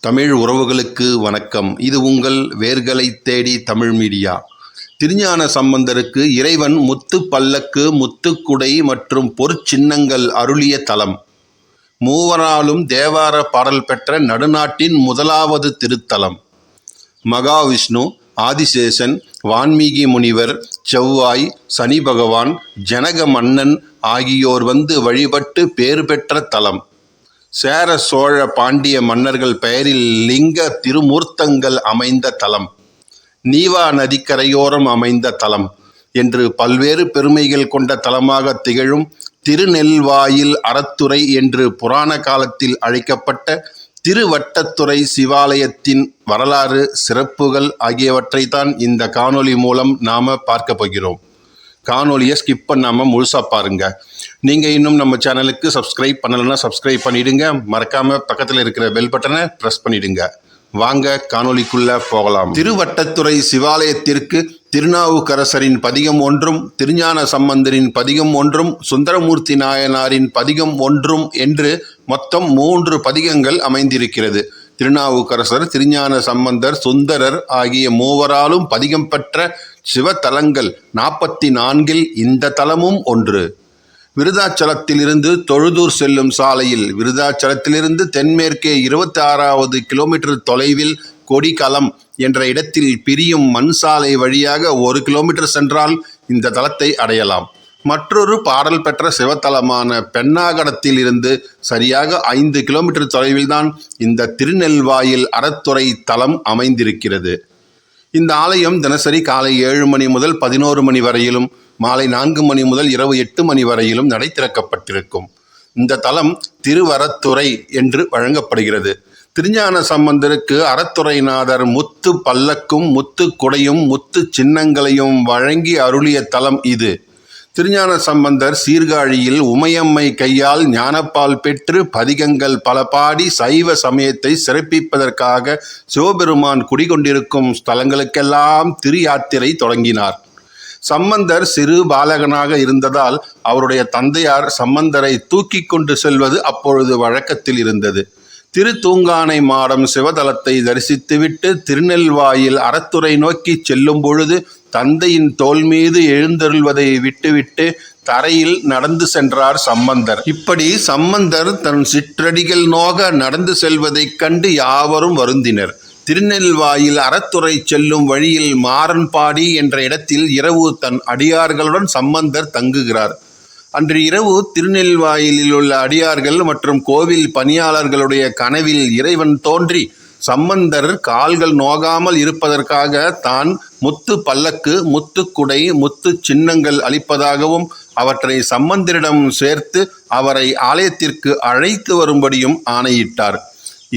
தமிழ் உறவுகளுக்கு வணக்கம். இது உங்கள் வேர்களை தேடி தமிழ் மீடியா. திருஞான சம்பந்தருக்கு இறைவன் முத்து பல்லக்கு முத்துக்குடை மற்றும் பொற்சின்னங்கள் அருளிய தலம். மூவராலும் தேவார பாடல் பெற்ற நடுநாட்டின் முதலாவது திருத்தலம். மகாவிஷ்ணு ஆதிசேஷன் வான்மீகி முனிவர் செவ்வாய் சனி பகவான் ஜனக மன்னன் ஆகியோர் வந்து வழிபட்டு பேறு பெற்ற தலம். சேர சோழ பாண்டிய மன்னர்கள் பெயரில் லிங்க திருமூர்த்தங்கள் அமைந்த தலம் நீவா நதிக்கரையோரம் அமைந்த தலம் என்று பல்வேறு பெருமைகள் கொண்ட தலமாக திகழும் திருநெல்வாயில் அறத்துறை என்று புராண காலத்தில் அழைக்கப்பட்ட திருவட்டத்துறை சிவாலயத்தின் வரலாறு சிறப்புகள் ஆகியவற்றை தான் இந்த காணொளி மூலம் நாம பார்க்க போகிறோம். காணொலியை ஸ்கிப் பண்ணாமல் முழுசாக பாருங்கள் நீங்கள் இன்னும் நம்ம சேனலுக்கு சப்ஸ்கிரைப் பண்ணலைன்னா சப்ஸ்கிரைப் பண்ணிவிடுங்க மறக்காமல் பக்கத்தில் இருக்கிற பெல் பட்டனை ப்ரெஸ் பண்ணிவிடுங்க வாங்க காணொளிக்குள்ள போகலாம். திருவட்டத்துறை சிவாலயத்திற்கு திருநாவுக்கரசரின் பதிகம் ஒன்றும் திருஞான சம்பந்தரின் பதிகம் ஒன்றும் சுந்தரமூர்த்தி நாயனாரின் பதிகம் ஒன்றும் என்று மொத்தம் மூன்று பதிகங்கள் அமைந்திருக்கிறது. திருநாவுக்கரசர் திருஞான சம்பந்தர் சுந்தரர் ஆகிய மூவராலும் பதிகம் பெற்ற சிவத்தலங்கள் நாற்பத்தி நான்கில் இந்த தலமும் ஒன்று. விருதாச்சலத்திலிருந்து தொழுதூர் செல்லும் சாலையில் விருதாச்சலத்திலிருந்து தென்மேற்கே இருபத்தி ஆறாவது கிலோமீட்டர் தொலைவில் கொடிக்கலம் என்ற இடத்தில் பிரியும் மண் சாலை வழியாக ஒரு கிலோமீட்டர் சென்றால் இந்த தலத்தை அடையலாம். மற்றொரு பாடல் பெற்ற சிவத்தலமான பெண்ணாகடத்தில் இருந்து சரியாக ஐந்து கிலோமீட்டர் தொலைவில்தான் இந்த திருநெல்வாயில் அறத்துறை தலம் அமைந்திருக்கிறது. இந்த ஆலயம் தினசரி காலை ஏழு மணி முதல் பதினோரு மணி வரையிலும் மாலை நான்கு மணி முதல் இரவு எட்டு மணி வரையிலும் நடை திறக்கப்பட்டிருக்கும். இந்த தலம் திருவரத்துறை என்று வழங்கப்படுகிறது. திருஞான சம்பந்தருக்கு அறத்துறைநாதர் முத்து பல்லக்கும் முத்து குடையும் முத்து சின்னங்களையும் வழங்கி அருளிய தலம் இது. திருஞான சம்பந்தர் சீர்காழியில் உமையம்மை கையால் ஞானப்பால் பெற்று பதிகங்கள் பல பாடி சைவ சமயத்தை சிறப்பிப்பதற்காக சிவபெருமான் குடிகொண்டிருக்கும் ஸ்தலங்களுக்கெல்லாம் திரு யாத்திரை தொடங்கினார். சம்பந்தர் சிறு பாலகனாக இருந்ததால் அவருடைய தந்தையார் சம்பந்தரை தூக்கி கொண்டு செல்வது அப்பொழுது வழக்கத்தில் இருந்தது. திருத்தூங்கானை மாடம் சிவதலத்தை தரிசித்துவிட்டு திருநெல்வாயில் அறத்துறை நோக்கி செல்லும் பொழுது தந்தையின் தோல் மீது எழுந்தருள்வதை விட்டுவிட்டு தரையில் நடந்து சென்றார் சம்பந்தர். இப்படி சம்பந்தர் தன் சிற்றடிகள் நோக நடந்து செல்வதைக் கண்டு யாவரும் வருந்தினர். திருநெல்வாயில் அறத்துறை செல்லும் வழியில் மாறன்பாடி என்ற இடத்தில் இரவு தன் அடியார்களுடன் சம்பந்தர் தங்குகிறார். அன்று இரவு திருநெல்வாயிலில் உள்ள அடியார்கள் மற்றும் கோவில் பணியாளர்களுடைய கனவில் இறைவன் தோன்றி சம்பந்தர் கால்கள் நோகாமல் இருப்பதற்காக தான் முத்து பல்லக்கு முத்து குடை முத்து சின்னங்கள் அளிப்பதாகவும் அவற்றை சம்பந்தரிடம் சேர்த்து அவரை ஆலயத்திற்கு அழைத்து வரும்படியும் ஆணையிட்டார்.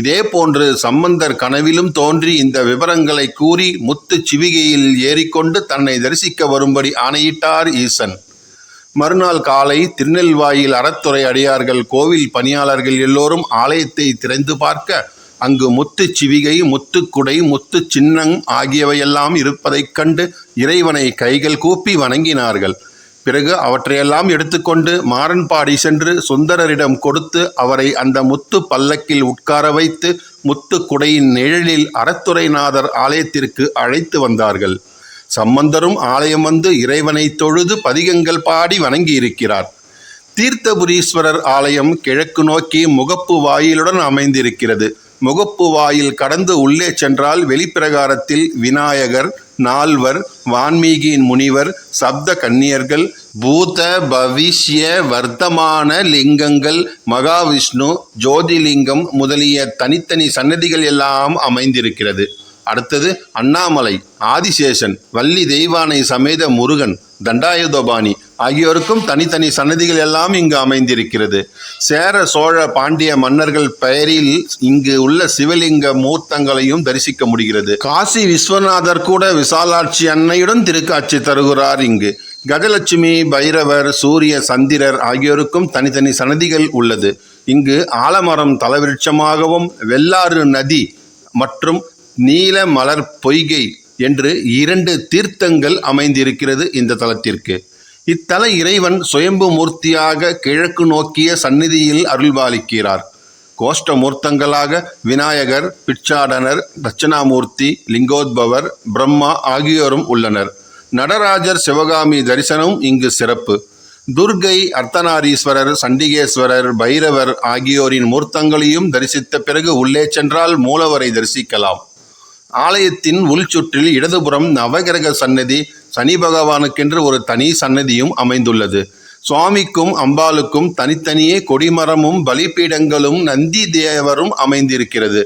இதே போன்று சம்பந்தர் கனவிலும் தோன்றி இந்த விவரங்களை கூறி முத்து சிவிகையில் ஏறிக்கொண்டு தன்னை தரிசிக்க வரும்படி ஆணையிட்டார் ஈசன். மறுநாள் காலை திருநெல்வாயில் அறத்துறை அடியார்கள் கோவில் பணியாளர்கள் எல்லோரும் ஆலயத்தை திறந்து பார்க்க அங்கு முத்து சிவிகை முத்துக்குடை முத்து சின்னம் ஆகியவையெல்லாம் இருப்பதைக் கண்டு இறைவனை கைகள் கூப்பி வணங்கினார்கள். பிறகு அவற்றையெல்லாம் எடுத்துக்கொண்டு மாறன்பாடி சென்று சுந்தரரிடம் கொடுத்து அவரை அந்த முத்து பல்லக்கில் உட்கார வைத்து முத்து குடையின் நிழலில் அறத்துறைநாதர் ஆலயத்திற்கு அழைத்து வந்தார்கள். சம்பந்தரும் ஆலயம் வந்து இறைவனை தொழுது பதிகங்கள் பாடி வணங்கி இருக்கிறார் தீர்த்தபுரீஸ்வரர் ஆலயம் கிழக்கு நோக்கி முகப்பு வாயிலுடன் அமைந்திருக்கிறது. முகப்பு வாயில் கடந்து உள்ளே சென்றால் வெளிப்பிரகாரத்தில் விநாயகர் நால்வர் வான்மீகியின் முனிவர் சப்த கன்னியர்கள் பூத பவிஷ்ய வர்த்தமான லிங்கங்கள் மகாவிஷ்ணு ஜோதிலிங்கம் முதலிய தனித்தனி சன்னதிகள் எல்லாம் அமைந்திருக்கிறது. அடுத்தது அண்ணாமலை ஆதிசேஷன் வள்ளி தெய்வானை சமேத முருகன் தண்டாயுதபாணி ஆகியோருக்கும் தனித்தனி சன்னதிகள் எல்லாம் இங்கு அமைந்திருக்கிறது. சேர சோழ பாண்டிய மன்னர்கள் பெயரில் இங்கு உள்ள சிவலிங்க மூர்த்தங்களையும் தரிசிக்க முடிகிறது. காசி விஸ்வநாதர் கூட விசாலாட்சி அன்னையுடன் திருக்காட்சி தருகிறார் இங்கு. கஜலட்சுமி பைரவர் சூரிய சந்திரர் ஆகியோருக்கும் தனித்தனி சன்னதிகள் உள்ளது. இங்கு ஆலமரம் தலவிருட்சமாகவும் வெள்ளாறு நதி மற்றும் நீல மலர் பொய்கை என்று இரண்டு தீர்த்தங்கள் அமைந்திருக்கிறது இந்த தலத்திற்கு. இத்தல இறைவன் சுயம்பு மூர்த்தியாக கிழக்கு நோக்கிய சந்நிதியில் அருள்பாலிக்கிறார் கோஷ்ட மூர்த்தங்களாக விநாயகர் பிட்சாடனர் தட்சிணாமூர்த்தி லிங்கோத்பவர் பிரம்மா ஆகியோரும் உள்ளனர். நடராஜர் சிவகாமி தரிசனம் இங்கு சிறப்பு. துர்கை அர்த்தநாரீஸ்வரர் சண்டிகேஸ்வரர் பைரவர் ஆகியோரின் மூர்த்தங்களையும் தரிசித்த பிறகு உள்ளே சென்றால் மூலவரை தரிசிக்கலாம். ஆலயத்தின் உள்சுற்றில் இடதுபுறம் நவகிரக சன்னதி சனி பகவானுக்கென்று ஒரு தனி சன்னதியும் அமைந்துள்ளது. சுவாமிக்கும் அம்பாளுக்கும் தனித்தனியே கொடிமரமும் பலிபீடங்களும் நந்தி தேவரும் அமைந்திருக்கிறது.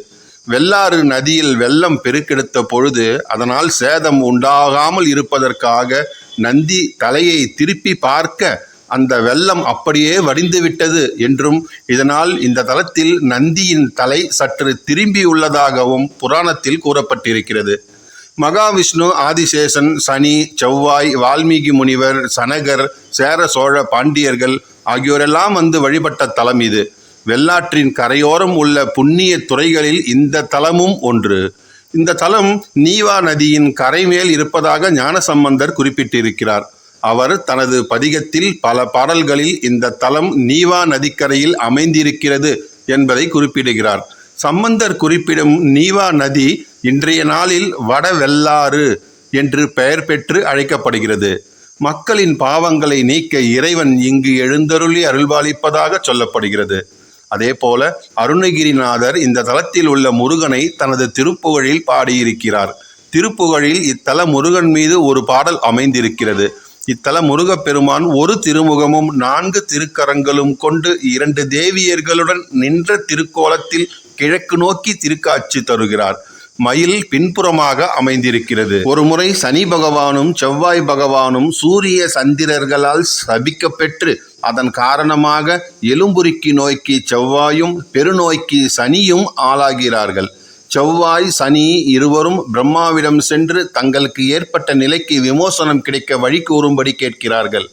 வெள்ளாறு நதியில் வெள்ளம் பெருக்கெடுத்த பொழுது அதனால் சேதம் உண்டாகாமல் இருப்பதற்காக நந்தி தலையை திருப்பி பார்க்க அந்த வெள்ளம் அப்படியே வடிந்து விட்டது என்றும் இதனால் இந்த தலத்தில் நந்தியின் தலை சற்று திரும்பியுள்ளதாகவும் புராணத்தில் கூறப்பட்டிருக்கிறது. மகாவிஷ்ணு ஆதிசேஷன் சனி செவ்வாய் வால்மீகி முனிவர் சனகர் சேர சோழ பாண்டியர்கள் ஆகியோரெல்லாம் வந்து வழிபட்ட தலம் இது. வெள்ளாற்றின் கரையோரம் உள்ள புண்ணிய துறைகளில் இந்த தலமும் ஒன்று. இந்த தலம் நீவா நதியின் கரை மேல் இருப்பதாக ஞானசம்பந்தர் குறிப்பிட்டிருக்கிறார். அவர் தனது பதிகத்தில் பல பாடல்களில் இந்த தலம் நீவா நதிக்கரையில் அமைந்திருக்கிறது என்பதை குறிப்பிடுகிறார். சம்பந்தர் குறிப்பிடும் நீவா நதி இன்றைய நாளில் வடவெல்லாறு என்று பெயர் பெற்று அழைக்கப்படுகிறது. மக்களின் பாவங்களை நீக்க இறைவன் இங்கு எழுந்தருளி அருள்பாலிப்பதாக சொல்லப்படுகிறது. அதேபோல அருணகிரிநாதர் இந்த தலத்தில் உள்ள முருகனை தனது திருப்புகழில் பாடியிருக்கிறார். திருப்புகழில் இத்தல முருகன் மீது ஒரு பாடல் அமைந்திருக்கிறது. இத்தல முருகப்பெருமான் ஒரு திருமுகமும் நான்கு திருக்கரங்களும் கொண்டு இரண்டு தேவியர்களுடன் நின்ற திருக்கோலத்தில் கிழக்கு நோக்கி திருக்காட்சி தருகிறார். மயில் பின்புறமாக அமைந்திருக்கிறது. ஒருமுறை சனி பகவானும் செவ்வாய் பகவானும் சூரிய சந்திரர்களால் சபிக்கப்பெற்று அதன் காரணமாக எலும்புருக்கி நோய்க்கு செவ்வாயும் பெருநோய்க்கு சனியும் ஆளாகிறார்கள். செவ்வாய் சனி இருவரும் பிரம்மாவிடம் சென்று தங்களுக்கு ஏற்பட்ட நிலைக்கு விமோசனம் கிடைக்க வழி கூறும்படி கேட்கிறார்கள்.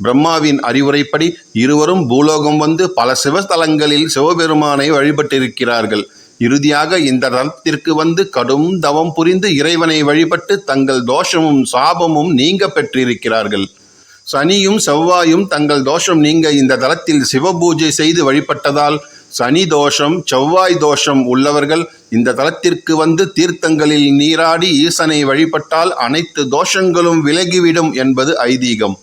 பிரம்மாவின் அறிவுரைப்படி இருவரும் பூலோகம் வந்து பல சிவஸ்தலங்களில் சிவபெருமானை வழிபட்டிருக்கிறார்கள். இறுதியாக இந்த தலத்திற்கு வந்து கடும் தவம் புரிந்து இறைவனை வழிபட்டு தங்கள் தோஷமும் சாபமும் நீங்க பெற்றிருக்கிறார்கள். சனியும் செவ்வாயும் தங்கள் தோஷம் நீங்க இந்த தலத்தில் சிவபூஜை செய்து வழிபட்டதால் சனி தோஷம் செவ்வாய் தோஷம் உள்ளவர்கள் இந்த தலத்திற்கு வந்து தீர்த்தங்களில் நீராடி ஈசனை வழிபட்டால் அனைத்து தோஷங்களும் விலகிவிடும் என்பது ஐதீகம்.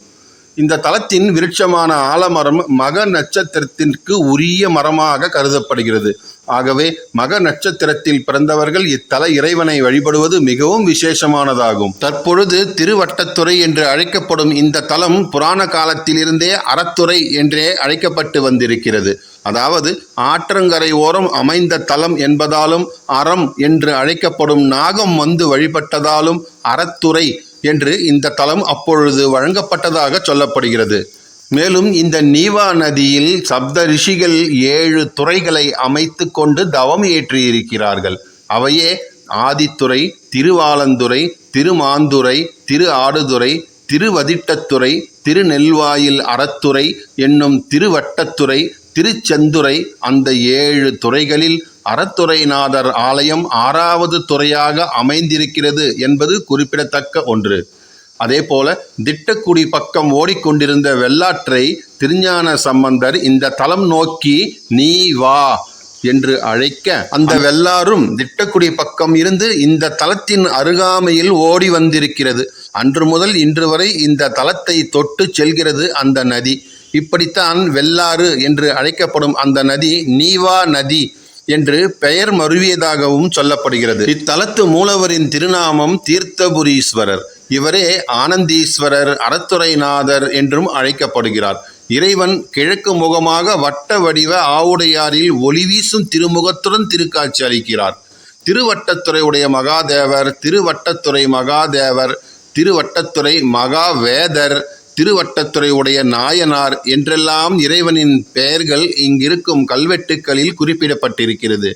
இந்த தலத்தின் விருட்சமான ஆலமரம் மக நட்சத்திரத்திற்கு உரிய மரமாக கருதப்படுகிறது. ஆகவே மக நட்சத்திரத்தில் பிறந்தவர்கள் இத்தல இறைவனை வழிபடுவது மிகவும் விசேஷமானதாகும். தற்பொழுது திருவட்டத்துறை என்று அழைக்கப்படும் இந்த தலம் புராண காலத்திலிருந்தே அறத்துறை என்றே அழைக்கப்பட்டு வந்திருக்கிறது. அதாவது ஆற்றங்கரை ஓரம் அமைந்த தலம் என்பதாலும் அறம் என்று அழைக்கப்படும் நாகம் வந்து வழிபட்டதாலும் அறத்துறை என்று இந்த தலம் அப்பொழுது வழங்கப்பட்டதாக சொல்லப்படுகிறது. மேலும் இந்த நீவா நதியில் சப்த ரிஷிகள் ஏழு துறைகளை அமைத்து கொண்டு தவம் ஏற்றியிருக்கிறார்கள். அவையே ஆதித்துறை திருவாலந்துறை திருமாந்துறை திரு ஆடுதுறை திருவதிட்டத்துறை திருநெல்வாயில் அறத்துறை என்னும் திருவட்டத்துறை திருச்செந்துறை அந்த ஏழு துறைகளில் அறத்துறைநாதர் ஆலயம் ஆறாவது துறையாக அமைந்திருக்கிறது என்பது குறிப்பிடத்தக்க ஒன்று. அதேபோல திட்டக்குடி பக்கம் ஓடிக்கொண்டிருந்த வெள்ளாற்றை திருஞான சம்பந்தர் இந்த தலம் நோக்கி நீ வா என்று அழைக்க அந்த வெள்ளாரும் திட்டக்குடி பக்கம் இருந்து இந்த தலத்தின் அருகாமையில் ஓடி வந்திருக்கிறது. அன்று முதல் இன்று வரை இந்த தலத்தை தொட்டு செல்கிறது அந்த நதி. இப்படித்தான் வெள்ளாறு என்று அழைக்கப்படும் அந்த நதி நீவா நதி என்று பெயர் மருவியதாகவும் சொல்லப்படுகிறது. இத்தலத்து மூலவரின் திருநாமம் தீர்த்தபுரீஸ்வரர். இவரே ஆனந்தீஸ்வரர் அறத்துறைநாதர் என்றும் அழைக்கப்படுகிறார். இறைவன் கிழக்கு முகமாக வட்ட வடிவ ஆவுடையாரில் ஒளிவீசும் திருமுகத்துடன் திருக்காட்சி அளிக்கிறார். திருவட்டத்துறை உடைய மகாதேவர் திருவட்டத்துறை மகாதேவர் திருவட்டத்துறை மகாவேதர் திருவட்டத்துறை உடைய நாயனார் என்றெல்லாம் இறைவனின் பெயர்கள் இங்கிருக்கும் கல்வெட்டுக்களில் குறிப்பிடப்பட்டிருக்கிறது.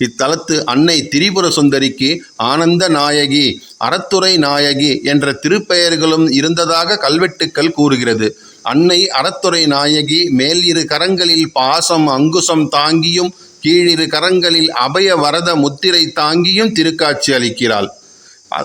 இத்தலத்து அன்னை திரிபுர சுந்தரிக்கு ஆனந்த நாயகி அறத்துறை நாயகி என்ற திருப்பெயர்களும் இருந்ததாக கல்வெட்டுக்கள் கூறுகிறது. அன்னை அறத்துறை நாயகி மேல் இரு கரங்களில் பாசம் அங்குசம் தாங்கியும் கீழிரு கரங்களில் அபய வரத முத்திரை தாங்கியும் திருக்காட்சி அளிக்கிறாள்.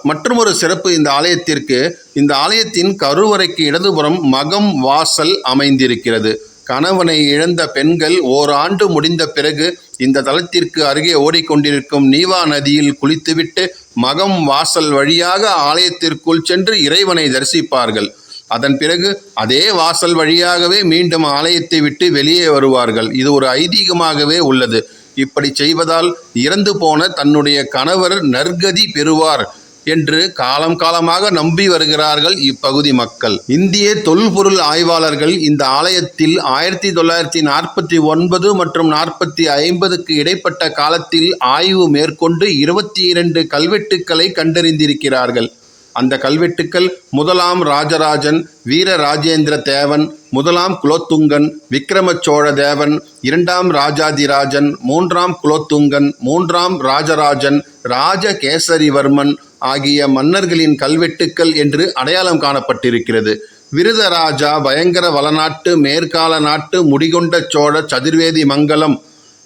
மற்றொரு சிறப்பு இந்த ஆலயத்திற்கு இந்த ஆலயத்தின் கருவறைக்கு இடதுபுறம் மகம் வாசல் அமைந்திருக்கிறது. கணவனை இழந்த பெண்கள் ஓராண்டு முடிந்த பிறகு இந்த தலத்திற்கு அருகே ஓடிக்கொண்டிருக்கும் நீவா நதியில் குளித்துவிட்டு மகம் வாசல் வழியாக ஆலயத்திற்குள் சென்று இறைவனை தரிசிப்பார்கள். அதன் பிறகு அதே வாசல் வழியாகவே மீண்டும் ஆலயத்தை விட்டு வெளியே வருவார்கள். இது ஒரு ஐதீகமாகவே உள்ளது. இப்படி செய்வதால் இறந்து போன தன்னுடைய கணவர் நற்கதி பெறுவார். என்று காலம் காலமாக நம்பி வருகிறார்கள் இப்பகுதி மக்கள். இந்திய தொல்பொருள் ஆய்வாளர்கள் இந்த ஆலயத்தில் ஆயிரத்தி தொள்ளாயிரத்தி நாற்பத்தி ஒன்பது மற்றும் நாற்பத்தி ஐம்பதுக்கு இடைப்பட்ட காலத்தில் ஆய்வு மேற்கொண்டு இருபத்தி இரண்டு கல்வெட்டுக்களை கண்டறிந்திருக்கிறார்கள். அந்த கல்வெட்டுக்கள் முதலாம் ராஜராஜன் வீர ராஜேந்திர தேவன் முதலாம் குலோத்துங்கன் விக்கிரம சோழ தேவன் இரண்டாம் ராஜாதிராஜன் மூன்றாம் குலோத்துங்கன் மூன்றாம் ராஜராஜன் ராஜகேசரிவர்மன் ஆகிய மன்னர்களின் கல்வெட்டுக்கள் என்று அடையாளம் காணப்பட்டிருக்கிறது. விருதராஜா பயங்கர வளநாட்டு மேற்கால நாட்டு முடிகொண்ட சோழ சதுர்வேதி மங்கலம்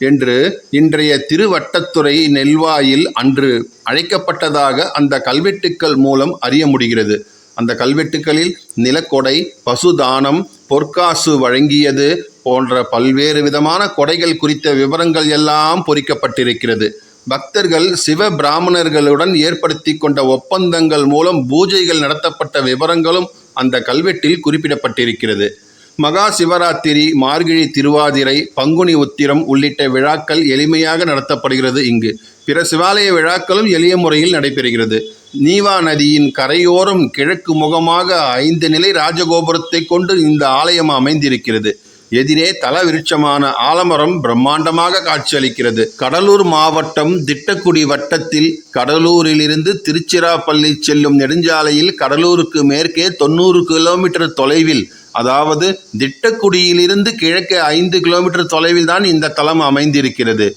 என்று இன்றைய திருவட்டத்துறை நெல்வாயில் அன்று அழைக்கப்பட்டதாக அந்த கல்வெட்டுக்கள் மூலம் அறிய முடிகிறது. அந்த கல்வெட்டுக்களில் நிலக்கொடை பசுதானம் பொற்காசு வழங்கியது போன்ற பல்வேறு விதமான கொடைகள் குறித்த விவரங்கள் எல்லாம் பொறிக்கப்பட்டிருக்கிறது. பக்தர்கள் சிவ பிராமணர்களுடன் ஏற்படுத்தி கொண்ட ஒப்பந்தங்கள் மூலம் பூஜைகள் நடத்தப்பட்ட விவரங்களும் அந்த கல்வெட்டில் குறிப்பிடப்பட்டிருக்கிறது. மகா சிவராத்திரி மார்கழி திருவாதிரை பங்குனி உத்திரம் உள்ளிட்ட விழாக்கள் எளிமையாக நடத்தப்படுகிறது இங்கு. பிற சிவாலய விழாக்களும் எளிய முறையில் நடைபெறுகிறது. நீவா நதியின் கரையோரம் கிழக்கு முகமாக ஐந்து நிலை ராஜகோபுரத்தை கொண்டு இந்த ஆலயம் அமைந்திருக்கிறது. எதிரே தல விருட்சமான ஆலமரம் பிரம்மாண்டமாக காட்சியளிக்கிறது. கடலூர் மாவட்டம் திட்டக்குடி வட்டத்தில் கடலூரிலிருந்து திருச்சிராப்பள்ளி செல்லும் நெடுஞ்சாலையில் கடலூருக்கு மேற்கே தொண்ணூறு கிலோமீட்டர் தொலைவில் அதாவது திட்டக்குடியிலிருந்து கிழக்கே ஐந்து கிலோமீட்டர் தொலைவில் தான் இந்த தலம் அமைந்திருக்கிறது.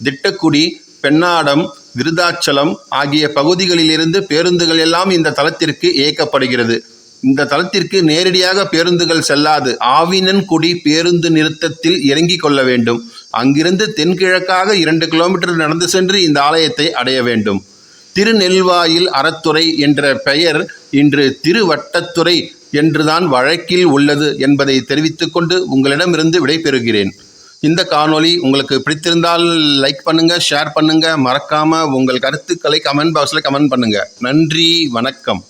திட்டக்குடி பெண்ணாடம் விருதாச்சலம் ஆகிய பகுதிகளிலிருந்து பேருந்துகள் எல்லாம் இந்த தலத்திற்கு இயக்கப்படுகிறது. இந்த தளத்திற்கு நேரடியாக பேருந்துகள் செல்லாது. ஆவினன்குடி பேருந்து நிறுத்தத்தில் இறங்கிக் கொள்ள வேண்டும். அங்கிருந்து தென்கிழக்காக இரண்டு கிலோமீட்டர் நடந்து சென்று இந்த ஆலயத்தை அடைய வேண்டும். திருநெல்வாயில் அறத்துறை என்ற பெயர் இன்று திருவட்டத்துறை என்றுதான் வழக்கில் உள்ளது என்பதை தெரிவித்துக்கொண்டு உங்களிடமிருந்து விடைபெறுகிறேன். இந்த காணொளி உங்களுக்கு பிடித்திருந்தால் லைக் பண்ணுங்க ஷேர் பண்ணுங்க. மறக்காம உங்கள் கருத்துக்களை கமெண்ட் பாக்ஸில் கமெண்ட் பண்ணுங்க. நன்றி வணக்கம்.